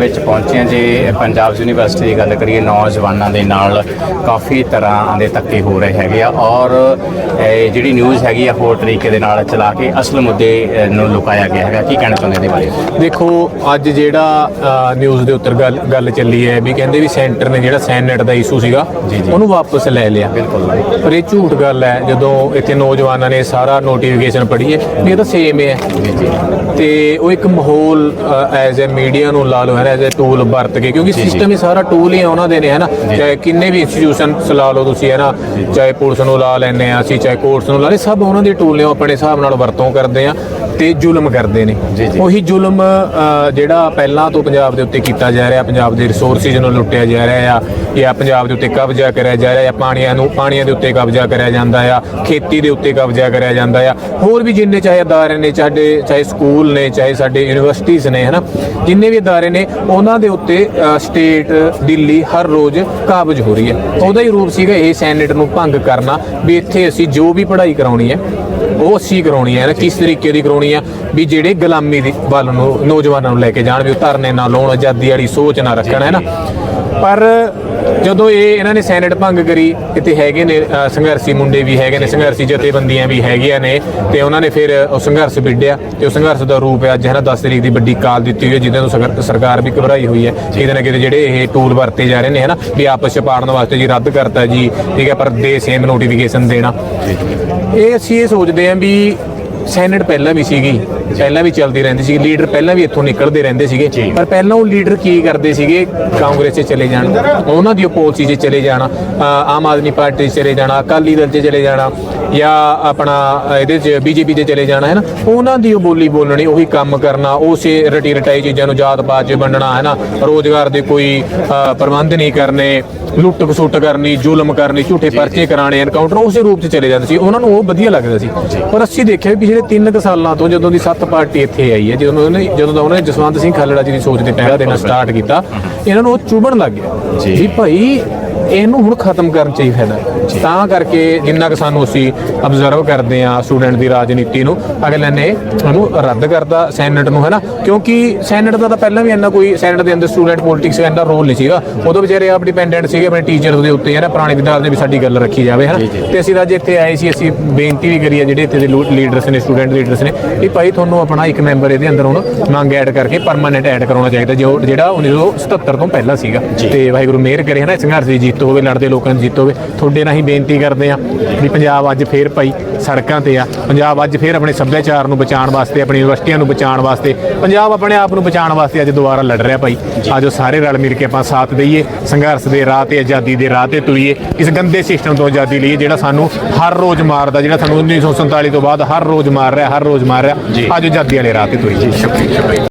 ਵਿੱਚ ਪਹੁੰਚੇ ਹਾਂ ਜੇ ਪੰਜਾਬ ਯੂਨੀਵਰਸਿਟੀ ਦੀ ਗੱਲ ਕਰੀਏ ਨੌਜਵਾਨਾਂ ਦੇ ਨਾਲ ਕਾਫੀ ਤਰ੍ਹਾਂ ਦੇ ਧੱਕੇ ਹੋ ਰਹੇ ਹੈਗੇ ਆ ਔਰ ਜਿਹੜੀ ਨਿਊਜ਼ ਹੈਗੀ ਆ ਹੋਰ ਤਰੀਕੇ ਦੇ ਨਾਲ ਚਲਾ ਕੇ ਅਸਲ ਮੁੱਦੇ ਨੂੰ ਲੁਕਾਇਆ ਗਿਆ ਹੈਗਾ। ਕੀ ਕਹਿਣਾ ਚਾਹੁੰਦੇ ਇਹਦੇ ਬਾਰੇ? ਦੇਖੋ ਅੱਜ ਜਿਹੜਾ ਨਿਊਜ਼ ਦੇ ਉੱਤਰ ਗੱਲ ਗੱਲ ਚੱਲੀ ਹੈ ਵੀ ਕਹਿੰਦੇ ਵੀ ਸੈਂਟਰ ਨੇ ਜਿਹੜਾ ਸੈਨੇਟ ਦਾ ਇਸ਼ੂ ਸੀਗਾ ਉਹਨੂੰ ਵਾਪਸ ਲੈ ਲਿਆ। ਬਿਲਕੁਲ ਪਰ ਇਹ ਝੂਠ ਗੱਲ ਹੈ ਜਦੋਂ ਇੱਥੇ ਨੌਜਵਾਨਾਂ ਨੇ ਸਾਰਾ ਨੋਟੀਫਿਕੇਸ਼ਨ ਪੜ੍ਹੀ ਹੈ ਇਹ ਤਾਂ ਸੇਮ ਹੈ ਤੇ ਉਹ ਇੱਕ ਮਾਹੌਲ ਐਜ਼ ਅ ਮੀਡੀਆ ਨੂੰ ਲਾ ਲਓ ਹੈ ਐਜ਼ ਅ ਟੂਲ ਵਰਤ ਕੇ ਕਿਉਂਕਿ। ਸਿਸਟਮ ਹੀ ਸਾਰਾ ਟੂਲ ਹੀ ਉਹਨਾਂ ਦੇ ਨੇ ਹੈ ਨਾ ਚਾਹੇ ਕਿੰਨੇ ਵੀ ਇੰਸਟੀਟਿਊਸ਼ਨ ਲਾ ਲਓ ਤੁਸੀਂ ਹੈ ਨਾ ਚਾਹੇ ਪੁਲਿਸ ਨੂੰ ਲਾ ਲੈਂਦੇ ਆ ਅਸੀਂ ਚਾਹੇ ਕੋਰਟਸ ਨੂੰ ਲਾ ਲੈ ਸਭ ਉਹਨਾਂ ਦੇ ਟੂਲ ਨੇ ਆਪਣੇ ਹਿਸਾਬ ਨਾਲ ਵਰਤੋਂ ਕਰਦੇ ਆ ਤੇ ਜ਼ੁਲਮ ਕਰਦੇ ਨੇ। ਉਹੀ ਜ਼ੁਲਮ ਜਿਹੜਾ ਪਹਿਲਾਂ ਤੋਂ ਪੰਜਾਬ ਦੇ ਉੱਤੇ ਕੀਤਾ ਜਾ ਰਿਹਾ ਪੰਜਾਬ ਦੇ ਰਿਸੋਰਸਿਸ ਨੂੰ ਲੁੱਟਿਆ ਜਾ ਰਿਹਾ ਆ ਜਾਂ ਪੰਜਾਬ ਦੇ ਉੱਤੇ ਕਬਜ਼ਾ ਕਰਿਆ ਜਾ ਰਿਹਾ ਆ ਪਾਣੀਆਂ ਨੂੰ ਪਾਣੀਆਂ ਦੇ ਉੱਤੇ ਕਬਜ਼ਾ ਕਰਿਆ ਜਾਂਦਾ ਆ ਖੇਤੀ ਦੇ ਉੱਤੇ ਕਬਜ਼ਾ ਕਰਿਆ ਜਾਂਦਾ ਆ। ਹੋਰ ਵੀ ਜਿੰਨੇ ਚਾਹੇ ਅਦਾਰੇ ਨੇ ਚਾਹੇ ਚਾਹੇ ਸਕੂਲ ਨੇ ਚਾਹੇ ਸਾਡੇ ਯੂਨੀਵਰਸਿਟੀਆਂ ਨੇ ਹਨਾ ਜਿੰਨੇ ਵੀ ਅਦਾਰੇ ਨੇ ਉਹਨਾਂ ਦੇ ਉੱਤੇ ਸਟੇਟ ਦਿੱਲੀ ਹਰ ਰੋਜ਼ ਕਾਬਜ ਹੋ ਰਹੀ ਹੈ। ਉਹਦਾ ਹੀ ਰੂਪ ਸੀਗਾ ਇਹ ਸੈਨੇਟ ਨੂੰ ਭੰਗ ਕਰਨਾ ਵੀ ਇੱਥੇ ਅਸੀਂ ਜੋ ਵੀ ਪੜ੍ਹਾਈ ਕਰਾਉਣੀ ਹੈ ਉਹ ਅਸੀਂ ਕਰਾਉਣੀ ਹੈ ਨਾ ਕਿਸ ਤਰੀਕੇ ਦੀ ਕਰਾਉਣੀ ਆ ਵੀ ਜਿਹੜੇ ਗੁਲਾਮੀ ਦੀ ਵੱਲ ਨੂੰ ਨੌਜਵਾਨਾਂ ਨੂੰ ਲੈ ਕੇ ਜਾਣ ਵੀ ਉਹ ਧਰਨੇ ਨਾ ਲਾਉਣ, ਆਜ਼ਾਦੀ ਵਾਲੀ ਸੋਚ ਨਾ ਰੱਖਣ, ਹੈ ਨਾ? ਪਰ ਜਦੋਂ ਇਹ ਇਹਨਾਂ ਨੇ ਸੈਨੇਟ ਭੰਗ ਕਰੀ ਇੱਥੇ ਹੈਗੇ ਨੇ ਅ, ਸੰਘਰਸ਼ੀ ਮੁੰਡੇ ਵੀ ਹੈਗੇ ਨੇ ਸੰਘਰਸ਼ੀ ਜਥੇਬੰਦੀਆਂ ਵੀ ਹੈਗੀਆਂ ਨੇ ਤੇ ਉਹਨਾਂ ਨੇ ਫਿਰ ਉਹ ਸੰਘਰਸ਼ ਵਿੱਢਿਆ ਤੇ ਉਹ ਸੰਘਰਸ਼ ਦਾ ਰੂਪ ਹੈ ਅੱਜ ਹੈ ਨਾ 10 ਤਰੀਕ ਦੀ ਵੱਡੀ ਕਾਲ ਦਿੱਤੀ ਹੋਈ ਹੈ ਜਿਹਦੇ ਤੋਂ ਸੰਘਰ- ਸਰਕਾਰ ਵੀ ਘਬਰਾਈ ਹੋਈ ਹੈ। ਕਿਤੇ ਨਾ ਕਿਤੇ ਜਿਹੜੇ ਇਹ ਟੂਲ ਵਰਤੇ ਜਾ ਰਹੇ ਨੇ ਹਨਾ ਵੀ ਆਪਸ ਚ ਪਾੜਨ ਵਾਸਤੇ ਜੀ ਰੱਦ ਕਰਤਾ ਜੀ ਠੀਕ ਹੈ ਪਰ ਦੇ ਸੇਮ ਨੋਟੀਫਿਕੇਸ਼ਨ ਦੇਣਾ। ਇਹ ਅਸੀਂ ਇਹ ਸੋਚਦੇ ਹਾਂ ਵੀ ਸੈਨੇਟ ਪਹਿਲਾਂ ਵੀ ਸੀਗੀ ਪਹਿਲਾਂ ਵੀ ਚੱਲਦੀ ਰਹਿੰਦੀ ਸੀ ਲੀਡਰ ਪਹਿਲਾਂ ਵੀ ਇੱਥੋਂ ਨਿਕਲਦੇ ਰਹਿੰਦੇ ਸੀਗੇ ਪਰ ਪਹਿਲਾਂ ਉਹ ਲੀਡਰ ਕੀ ਕਰਦੇ ਸੀਗੇ ਕਾਂਗਰਸ 'ਚ ਚਲੇ ਜਾਣ ਉਹਨਾਂ ਦੀ ਪਾਲਿਸੀ 'ਚ ਚਲੇ ਜਾਣਾ ਆਮ ਆਦਮੀ ਪਾਰਟੀ 'ਚ ਚਲੇ ਜਾਣਾ ਅਕਾਲੀ ਦਲ 'ਚ ਚਲੇ ਜਾਣਾ ਜਾਂ ਆਪਣਾ ਇਹਦੇ 'ਚ ਬੀਜੇਪੀ 'ਚ ਚਲੇ ਜਾਣਾ ਹੈ ਨਾ ਉਹਨਾਂ ਦੀ ਉਹ ਬੋਲੀ ਬੋਲਣੀ ਉਹੀ ਕੰਮ ਕਰਨਾ ਉਸੇ ਰਟੀ ਰਟਾਈ ਚੀਜ਼ਾਂ ਨੂੰ ਜਾਤ ਪਾਤ 'ਚ ਵੰਡਣਾ ਹੈ ਨਾ ਰੋਜ਼ਗਾਰ ਦੇ ਕੋਈ ਪ੍ਰਬੰਧ ਨਹੀਂ ਕਰਨੇ ਲੁੱਟ ਖਸੁੱਟ ਕਰਨੀ ਜ਼ੁਲਮ ਕਰਨੀ ਝੂਠੇ ਪਰਚੇ ਕਰਾਣੇ ਐਨਕਾਊਂਟਰ ਉਸੇ ਰੂਪ 'ਚ ਚਲੇ ਜਾਂਦੇ ਸੀ ਉਹਨਾਂ ਨੂੰ ਉਹ ਵਧੀਆ ਲੱਗਦਾ ਸੀ। ਪਰ ਅਸੀਂ ਦੇਖਿਆ ਵੀ ਪਿਛਲੇ 3 ਕੁ ਸਾਲਾਂ ਤੋਂ ਜਦੋਂ ਦੀ ਸੱਤ ਪਾਰਟੀ ਇੱਥੇ ਆਈ ਹੈ ਜਦੋਂ ਉਹਨੇ ਜਦੋਂ ਦਾ ਉਹਨੇ ਜਸਵੰਤ ਸਿੰਘ ਖਾਲੜਾ ਜੀ ਦੀ ਸੋਚ ਤੇ ਪਹਿਰਾ ਦੇਣਾ ਸਟਾਰਟ ਕੀਤਾ ਇਹਨਾਂ ਨੂੰ ਉਹ ਚੁਭਣ ਲੱਗ ਗਿਆ ਜੀ। ਭਾਈ ਇਹਨੂੰ ਹੁਣ ਖਤਮ ਕਰਨ ਚ ਹੀ ਫਾਇਦਾ। ਹੈ। ਤਾਂ ਕਰਕੇ ਜਿੰਨਾ ਕਿ ਸਾਨੂੰ ਅਸੀਂ ਅਬਜ਼ਰਵ ਕਰਦੇ ਆ ਸਟੂਡੈਂਟ ਦੀ ਰਾਜਨੀਤੀ ਨੂੰ ਅਗਲੇ ਨੇ ਉਹਨੂੰ ਰੱਦ ਕਰਤਾ ਸੈਨੇਟ ਨੂੰ ਹੈ ਨਾ ਕਿਉਂਕਿ ਸੈਨੇਟ ਦਾ ਤਾਂ ਪਹਿਲਾਂ ਵੀ ਇੰਨਾ ਕੋਈ ਸੈਨੇਟ ਦੇ ਅੰਦਰ ਸਟੂਡੈਂਟ ਪੋਲਿਟਿਕਸ ਦਾ ਇੰਨਾ ਰੋਲ ਨਹੀਂ ਸੀਗਾ। ਉਦੋਂ ਵਿਚਾਰੇ ਆਪ ਡਿਪੈਂਡੈਂਟ ਸੀਗੇ ਆਪਣੇ ਟੀਚਰ ਦੇ ਉੱਤੇ ਹੈ ਨਾ ਪੁਰਾਣੇ ਵਿਦਿਆਰਥੀ ਨੇ ਵੀ ਸਾਡੀ ਗੱਲ ਰੱਖੀ ਜਾਵੇ ਹੈ ਜੀ, ਜੀ। ਨਾ ਤੇ ਅਸੀਂ ਅੱਜ ਇੱਥੇ ਆਏ ਸੀ ਅਸੀਂ ਬੇਨਤੀ ਵੀ ਕਰੀ ਆ ਜਿਹੜੇ ਇੱਥੇ ਦੇ ਲੀਡਰਸ ਨੇ ਸਟੂਡੈਂਟ ਲੀਡਰਸ ਨੇ ਵੀ ਭਾਈ ਤੁਹਾਨੂੰ ਆਪਣਾ ਇੱਕ ਮੈਂਬਰ ਇਹਦੇ ਅੰਦਰ ਹੁਣ ਮੰਗ ਐਡ ਕਰਕੇ ਪਰਮਾਨੈਂਟ ਐਡ ਕਰਾਉਣਾ ਚਾਹੀਦਾ ਜੋ ਜਿਹੜਾ 1977 ਤੋਂ ਪਹਿਲਾਂ ਸੀਗਾ। ਤੇ ਵਾਹਿਗੁਰੂ ਮਿਹਰ ਕਰੇ ਹਨਾ? ਸੰਘਰਸ਼ ਦੀ ਜਿੱਤ ਹੋਵੇ ਲੜਦੇ ਲੋਕਾਂ ਦੀ ਜਿੱਤ ਹੋਵੇ ਤੁਹਾਡੇ ਨਾਲ ਹੀ ਬੇਨਤੀ ਕਰਦੇ ਆ ਵੀ ਪੰਜਾਬ ਅੱਜ ਫੇਰ ਭਾਈ ਸੜਕਾਂ ਤੇ ਆ। ਪੰਜਾਬ ਅੱਜ ਫੇਰ ਆਪਣੇ ਸੱਭਿਆਚਾਰ ਨੂੰ ਬਚਾਉਣ ਵਾਸਤੇ ਆਪਣੀ ਯੂਨੀਵਰਸਿਟੀਆਂ ਨੂੰ ਬਚਾਉਣ ਵਾਸਤੇ ਪੰਜਾਬ ਆਪਣੇ ਆਪ ਨੂੰ ਬਚਾਉਣ ਵਾਸਤੇ ਅੱਜ ਦੁਬਾਰਾ ਲੜ ਰਿਹਾ ਭਾਈ। ਆਜੋ ਸਾਰੇ ਰਲ ਮਿਲ ਕੇ ਆਪਾਂ ਸਾਥ ਦਈਏ ਸੰਘਰਸ਼ ਦੇ ਰਾਹ ਤੇ ਆਜ਼ਾਦੀ ਦੇ ਰਾਹ ਤੇ ਤੁਰੀਏ ਇਸ ਗੰਦੇ ਸਿਸਟਮ ਤੋਂ ਆਜ਼ਾਦੀ ਲਈਏ ਜਿਹੜਾ ਸਾਨੂੰ ਹਰ ਰੋਜ਼ ਮਾਰਦਾ ਜਿਹੜਾ ਸਾਨੂੰ 1947 ਤੋਂ ਬਾਅਦ ਹਰ ਰੋਜ਼ ਮਾਰ ਰਿਹਾ ਹਰ ਰੋਜ਼ ਮਾਰ ਰਿਹਾ ਆਜੋ ਆਜ਼ਾਦੀ ਵਾਲੇ ਰਾਹ ਤੇ ਤੁਰੀਏ।